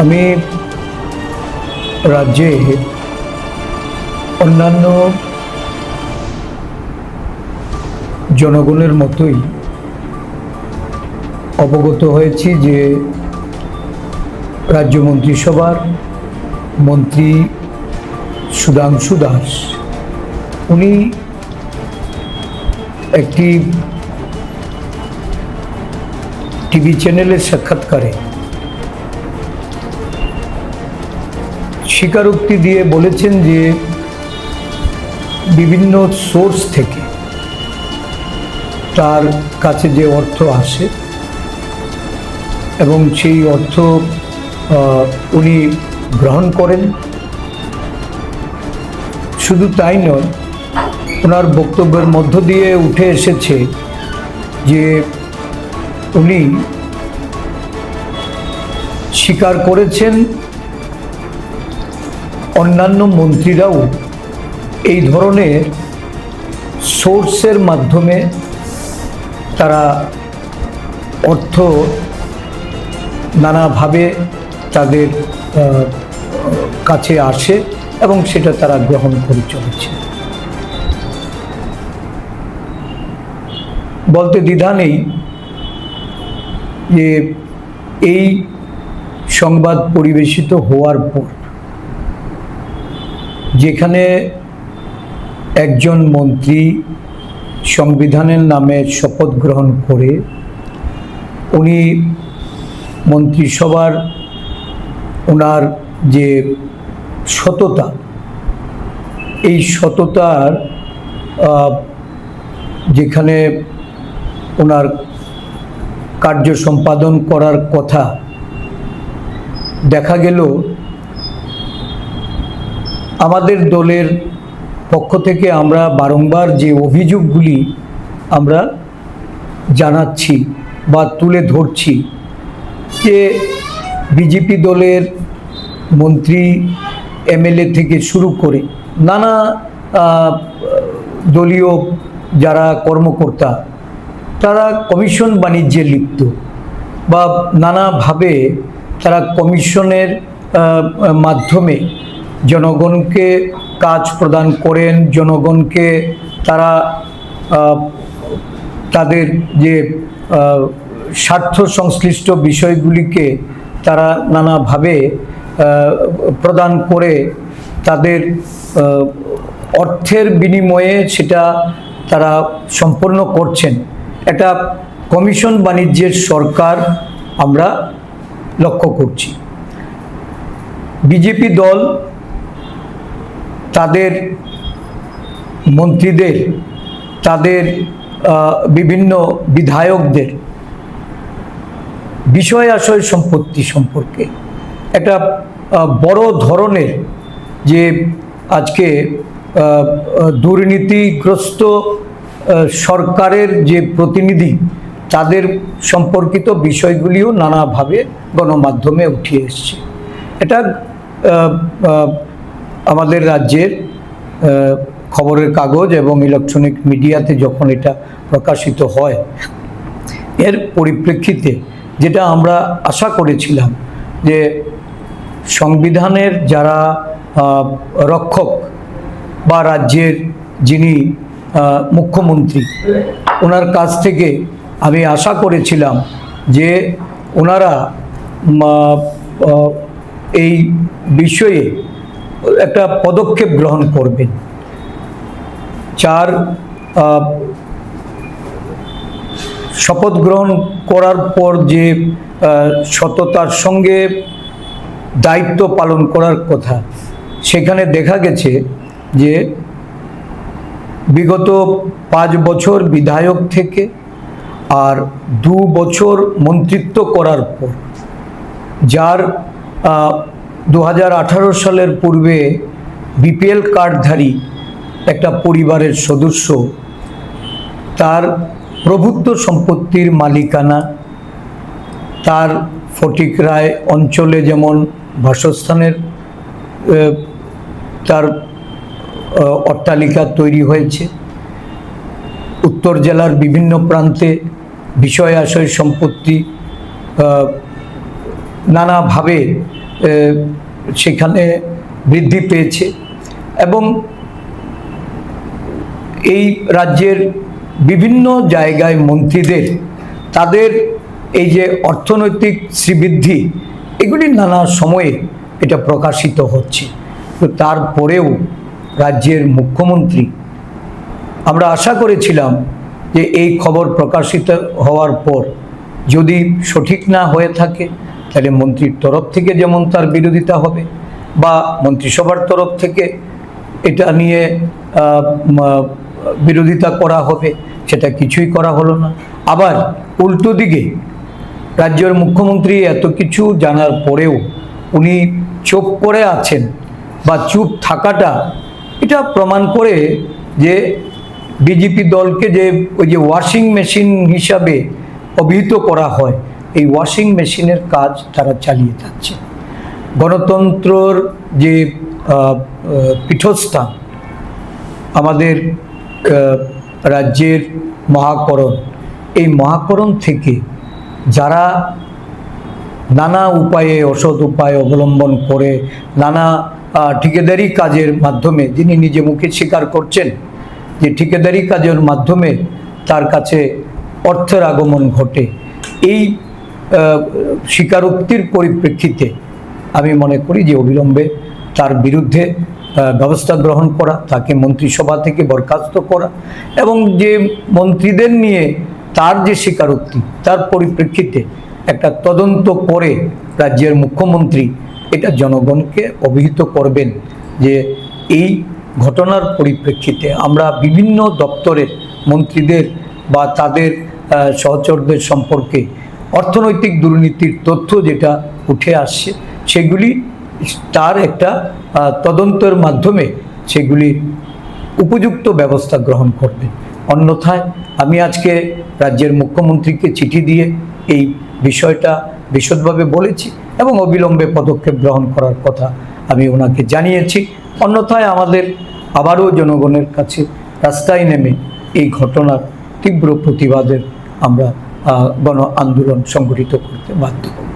আমি রাজ্যে অন্যান্য জনগণের মতোই অবগত হয়েছি যে রাজ্য মন্ত্রিসভার মন্ত্রী সুধাংশু দাস, উনি একটি টিভি চ্যানেলের সাক্ষাৎকারে স্বীকারোক্তি দিয়ে বলেছেন যে বিভিন্ন সোর্স থেকে তার কাছে যে অর্থ আসে এবং সেই অর্থ উনি গ্রহণ করেন। শুধু তাই নয়, ওনার বক্তব্যের মধ্য দিয়ে উঠে এসেছে যে উনি স্বীকার করেছেন অন্যান্য মন্ত্রীরাও এই ধরনের সোর্সের মাধ্যমে তারা অর্থ নানাভাবে তাদের কাছে আসে এবং সেটা তারা গ্রহণ করে চলেছে। বলতে দ্বিধা নেই যে এই সংবাদ পরিবেশিত হওয়ার পর যেখানে একজন মন্ত্রী সংবিধানের নামে শপথ গ্রহণ করে, উনি মন্ত্রিসভার ওনার যে সততা, এই সততার যেখানে ওনার কার্য সম্পাদন করার কথা দেখা গেল আমাদের দলের পক্ষ থেকে আমরা বারংবার যে অভিযোগগুলি আমরা জানাচ্ছি বা তুলে ধরছি যে বিজেপি দলের মন্ত্রী, এমএলএ থেকে শুরু করে নানা দলীয় যারা কর্মকর্তা, তারা কমিশন বাণিজ্যে লিপ্ত বা নানাভাবে তারা কমিশনের মাধ্যমে জনগণকে কাজ প্রদান করেন, জনগণকে তারা তাদের যে স্বার্থ সংশ্লিষ্ট বিষয়গুলিকে তারা নানাভাবে প্রদান করে তাদের অর্থের বিনিময়ে সেটা তারা সম্পন্ন করছেন। একটা কমিশন বাণিজ্যের সরকার আমরা লক্ষ্য করছি। বিজেপি দল তাদের মন্ত্রীদের, তাদের বিভিন্ন বিধায়কদের বিষয় আশয় সম্পত্তি সম্পর্কে একটা বড় ধরনের যে আজকে দুর্নীতিগ্রস্ত সরকারের যে প্রতিনিধি, তাদের সম্পর্কিত বিষয়গুলিও নানাভাবে গণমাধ্যমে উঠে এসছে। এটা আমাদের রাজ্যের খবরের কাগজ এবং ইলেকট্রনিক মিডিয়াতে যখন এটা প্রকাশিত হয়, এর পরিপ্রেক্ষিতে যেটা আমরা আশা করেছিলাম যে সংবিধানের যারা রক্ষক বা রাজ্যের যিনি মুখ্যমন্ত্রী, ওনার কাছ থেকে আমি আশা করেছিলাম যে ওনারা এই বিষয়ে একটা পদক্ষেপ গ্রহণ করবেন চার শপথ গ্রহণ করার পর যে সততার সঙ্গে দায়িত্ব পালন করার কথা, সেখানে দেখা গেছে যে, বিগত পাঁচ বছর বিধায়ক থেকে আর দু বছর মন্ত্রিত্ব করার পর, যার দু হাজার আঠারো সালের পূর্বে বিপিএল কার্ডধারী একটা পরিবারের সদস্য, তার প্রভুত্ব সম্পত্তির মালিকানা, তার ফটিক রায় অঞ্চলে যেমন বাসস্থানের তার অট্টালিকা তৈরি হয়েছে, উত্তর জেলার বিভিন্ন প্রান্তে বিষয় আশয় সম্পত্তি নানাভাবে সেখানে বৃদ্ধি পেয়েছে এবং এই রাজ্যের বিভিন্ন জায়গায় মন্ত্রীদের তাদের এই যে অর্থনৈতিক শ্রীবৃদ্ধি, এগুলি নানা সময়ে এটা প্রকাশিত হচ্ছে। তো তারপরেও রাজ্যের মুখ্যমন্ত্রী, আমরা আশা করেছিলাম যে এই খবর প্রকাশিত হওয়ার পর যদি সঠিক না হয়ে থাকে তাহলে মন্ত্রীর তরফ থেকে যেমন তার বিরোধিতা হবে বা মন্ত্রিসভার তরফ থেকে এটা নিয়ে বিরোধিতা করা হবে, সেটা কিছুই করা হলো না। আবার উল্টো দিকে রাজ্যের মুখ্যমন্ত্রী এত কিছু জানার পরেও উনি চুপ করে আছেন বা চুপ থাকাটা, এটা প্রমাণ করে যে বিজেপি দলকে যে ওই যে ওয়াশিং মেশিন হিসাবে অভিহিত করা হয় এই ওয়াশিং মেশিনের কাজ তারা চালিয়ে যাচ্ছে। গণতন্ত্রর যে পীঠস্থান, আমাদের রাজ্যের মহাকরণ, এই মহাকরণ থেকে যারা নানা উপায়ে, অসৎ উপায় অবলম্বন করে, নানা ঠিকাদারি কাজের মাধ্যমে, যিনি নিজে মুখে স্বীকার করছেন যে ঠিকাদারি কাজের মাধ্যমে তার কাছে অর্থের আগমন ঘটে, এই স্বীকারোক্তির পরিপ্রেক্ষিতে আমি মনে করি যে অবিলম্বে তার বিরুদ্ধে ব্যবস্থা গ্রহণ করা, তাকে মন্ত্রিসভা থেকে বরখাস্ত করা এবং যে মন্ত্রীদের নিয়ে তার যে স্বীকারোক্তি, তার পরিপ্রেক্ষিতে একটা তদন্ত করে রাজ্যের মুখ্যমন্ত্রী এটা জনগণকে অভিহিত করবেন যে এই ঘটনার পরিপ্রেক্ষিতে আমরা বিভিন্ন দপ্তরের মন্ত্রীদের বা তাদের সহচরদের সম্পর্কে অর্থনৈতিক দুর্নীতির তথ্য যেটা উঠে আসছে, সেগুলি তার একটা তদন্তের মাধ্যমে সেগুলি উপযুক্ত ব্যবস্থা গ্রহণ করবে। অন্যথায় আমি আজকে রাজ্যের মুখ্যমন্ত্রীকে চিঠি দিয়ে এই বিষয়টা বিশদভাবে বলেছি এবং অবিলম্বে পদক্ষেপ গ্রহণ করার কথা আমি ওনাকে জানিয়েছি। অন্যথায় আমাদের আবারও জনগণের কাছে রাস্তায় নেমে এই ঘটনার তীব্র প্রতিবাদের আমরা গণ আন্দোলন সংগঠিত করতে বাধ্য হব।